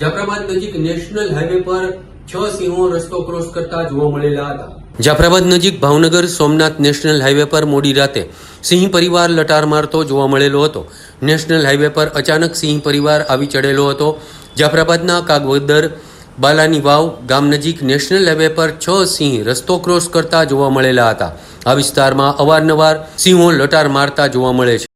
જાફરાબાદ નજીક national highway પર છ સિંહો રસ્તો ક્રોસ કરતા જોવા મળેલા હતા. જાફરાબાદ નજીક ભાવનગર સોમનાથ નેશનલ હાઈવે પર મોડી રાતે સિંહ પરિવાર લટાર મારતો જોવા મળેલો હતો. નેશનલ હાઈવે પર અચાનક સિંહ પરિવાર આવી ચડેલો હતો. જાફરાબાદના કાગવદર બાલાની વાવ ગામ નજીક નેશનલ હાઈવે પર છ સિંહ રસ્તો ક્રોસ કરતા જોવા મળેલા હતા. આ વિસ્તારમાં અવારનવાર સિંહો લટાર મારતા જોવા મળે છે.